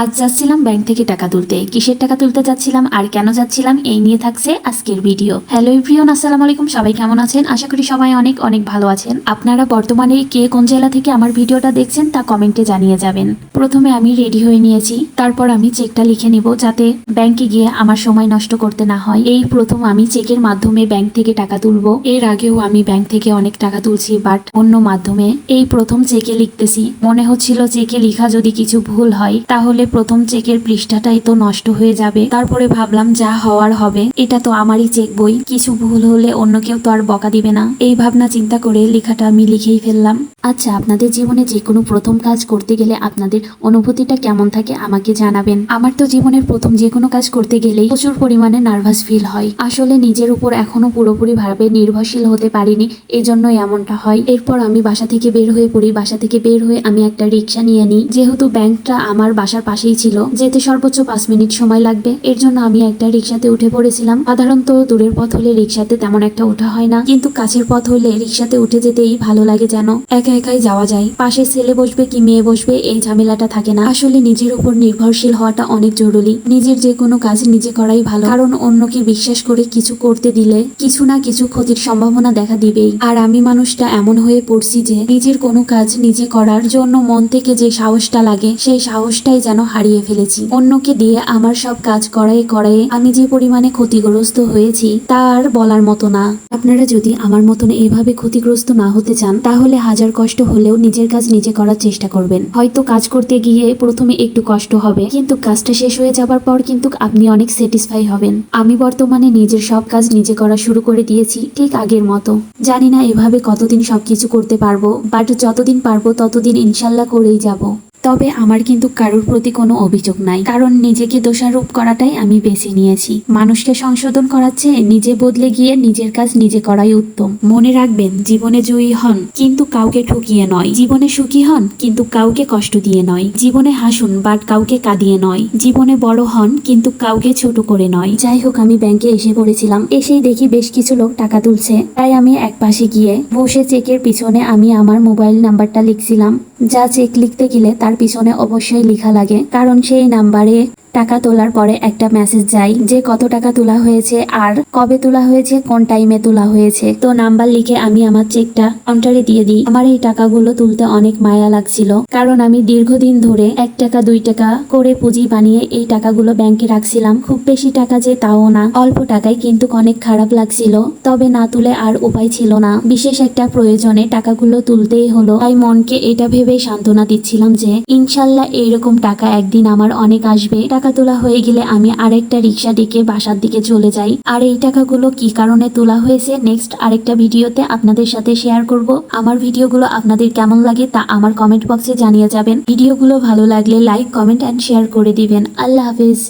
আজ যাচ্ছিলাম ব্যাংক থেকে টাকা তুলতে। কিসের টাকা তুলতে যাচ্ছিলাম আর কেন যাচ্ছিলাম এই নিয়ে থাকছে আজকের ভিডিও। হ্যালো ইভরিয়ন আসসালামু আলাইকুম। সবাই কেমন আছেন? আশা করি সবাই অনেক অনেক ভালো আছেন। আপনারা বর্তমানে কে কোন জেলা থেকে আমার ভিডিওটা দেখছেন তা কমেন্টে জানিয়ে যাবেন। প্রথমে আমি রেডি হয়ে নিয়েছি। তারপর আমি চেকটা লিখে নিব যাতে ব্যাংকে গিয়ে আমার সময় নষ্ট করতে না হয়। এই প্রথম আমি চেকের মাধ্যমে ব্যাংক থেকে টাকা তুলবো। এর আগেও আমি ব্যাংক থেকে অনেক টাকা তুলছি, বাট অন্য মাধ্যমে। এই প্রথম চেকে লিখতেছি। মনে হচ্ছিল চেকে লেখা যদি কিছু ভুল হয়, তাহলে প্রথম চেকের পৃষ্ঠাটাই তো নষ্ট হয়ে যাবে। তারপরে ভাবলাম যা হওয়ার হবে, এটা তো আমারই চেক বই। কিছু ভুল হলে অন্য কেউ তো আর বকা দিবে না। এই ভাবনা চিন্তা করে লেখাটা আমি লিখেই ফেললাম। আচ্ছা আপনাদের জীবনে যে কোনো প্রথম কাজ করতে গেলে আপনাদের অনুভূতিটা কেমন থাকে আমাকে জানাবেন। আমার তো জীবনের প্রথম যে কোনো কাজ করতে গেলেই প্রচুর পরিমাণে নার্ভাস ফিল হয়। আসলে নিজের উপর এখনও পুরোপুরি ভাবে নির্ভরশীল হতে পারিনি, এজন্যই এমনটা হয়। এরপর আমি বাসা থেকে বের হয়ে পড়ি। বাসা থেকে বের হয়ে আমি একটা রিক্সা নিয়ে নিই। যেহেতু ব্যাংকটা আমার বাসার পাশেই ছিল। যেতে সর্বোচ্চ পাঁচ মিনিট সময় লাগবে। এর জন্য আমি একটা রিক্সাতে উঠে পড়েছিলাম। সাধারণত দূরের পথ হলে রিক্সাতে তেমন একটা ওঠা হয় না। কিন্তু কাছের পথ হলে রিক্সাতে উঠে যেতেই ভালো লাগে যেন একা একাই যাওয়া যায়। পাশে ছেলে বসবে কি মেয়ে বসবে এই ঝামেলাটা থাকে না। আসলে নিজের উপর নির্ভরশীল হওয়াটা অনেক জরুরি। নিজের যে কোনো কাজ নিজে করাই ভালো। কারণ অন্যকে বিশ্বাস করে কিছু করতে দিলে কিছু না কিছু ক্ষতির সম্ভাবনা দেখা দিবেই। আর আমি মানুষটা এমন হয়ে পড়ছি যে নিজের কোনো কাজ নিজে করার জন্য মন থেকে যে সাহসটা লাগে, সেই সাহসটাই যেন হারিয়ে ফেলেছি। অন্যকে দিয়ে আমার সব কাজ করাই করাই আমি যে পরিমাণে ক্ষতিগ্রস্ত হয়েছি তার বলার মতো না। আপনারা যদি আমার মতন এভাবে ক্ষতিগ্রস্ত না হতে চান, তাহলে হাজার কষ্ট হলেও নিজের কাজ নিজে করার চেষ্টা করবেন। হয়তো কাজ করতে গিয়ে প্রথমে একটু কষ্ট হবে, কিন্তু কাজটা শেষ হয়ে যাবার পর কিন্তু আপনি অনেক স্যাটিসফাই হবেন। আমি বর্তমানে নিজের সব কাজ নিজে করা শুরু করে দিয়েছি, ঠিক আগের মতো। জানি না এভাবে কতদিন সবকিছু করতে পারব বাট যতদিন পারব ততদিন ইনশাল্লাহ করেই যাব। তবে আমার কিন্তু কারোর প্রতি কোনো অভিযোগ নাই। কারণ নিজেকে দোষারোপ করাটাই আমি বেছে নিয়েছি। মানুষকে সংশোধন করাচ্ছে নিজে বদলে গিয়ে নিজের কাজ নিজে করাই উত্তম। মনে রাখবেন, জীবনে জয়ী হন, কিন্তু কাউকে ঠকিয়ে নয়। জীবনে সুখী হন, কিন্তু কাউকে কষ্ট দিয়ে নয়। জীবনে হাসুন, বাট কাউকে কাঁদিয়ে নয়। জীবনে বড় হন, কিন্তু কাউকে ছোট করে নয়। যাই হোক, আমি ব্যাংকে এসে পড়েছিলাম। এসেই দেখি বেশ কিছু লোক টাকা তুলছে। তাই আমি এক পাশে গিয়ে বসে চেকের পিছনে আমি আমার মোবাইল নাম্বারটা লিখছিলাম। যা চেক লিখতে গেলে তার পিছনে অবশ্যই লিখা লাগে কারণ সেই নাম্বারে টাকা তোলার পরে একটা মেসেজ যায় যে কত টাকা তোলা হয়েছে আর কবে তোলা হয়েছে, কোন টাইমে তোলা হয়েছে। তো নাম্বার লিখে আমি আমার চেকটা কাউন্টারে দিয়ে দিই। আমার এই টাকাগুলো তুলতে অনেক মায়া লাগছিল। কারণ আমি দীর্ঘদিন ধরে এক টাকা, দুই টাকা করে পুঁজি বানিয়ে এই টাকাগুলো ব্যাংকে রাখছিলাম। খুব বেশি টাকা যে তাও না। অল্প টাকায় কিন্তু অনেক খারাপ লাগছিল। তবে না তুলে আর উপায় ছিল না। বিশেষ একটা প্রয়োজনে টাকাগুলো তুলতেই হলো। তাই মনকে এটা ভেবেই সান্ত্বনা দিচ্ছিলাম যে, ইনশাল্লাহ এইরকম টাকা একদিন আমার অনেক আসবে। টাকা তোলা হয়ে গেলে আমি আরেকটা রিক্সা ডেকে বাসার দিকে চলে যাই। আর এই টাকাগুলো কি কারণে তোলা হয়েছে? নেক্সট আরেকটা ভিডিওতে আপনাদের সাথে শেয়ার করব। আমার ভিডিওগুলো আপনাদের কেমন লাগে তা আমার কমেন্ট বক্সে জানিয়ে যাবেন। ভিডিওগুলো ভালো লাগলে লাইক কমেন্ট অ্যান্ড শেয়ার করে দিবেন। আল্লাহ হাফিজ।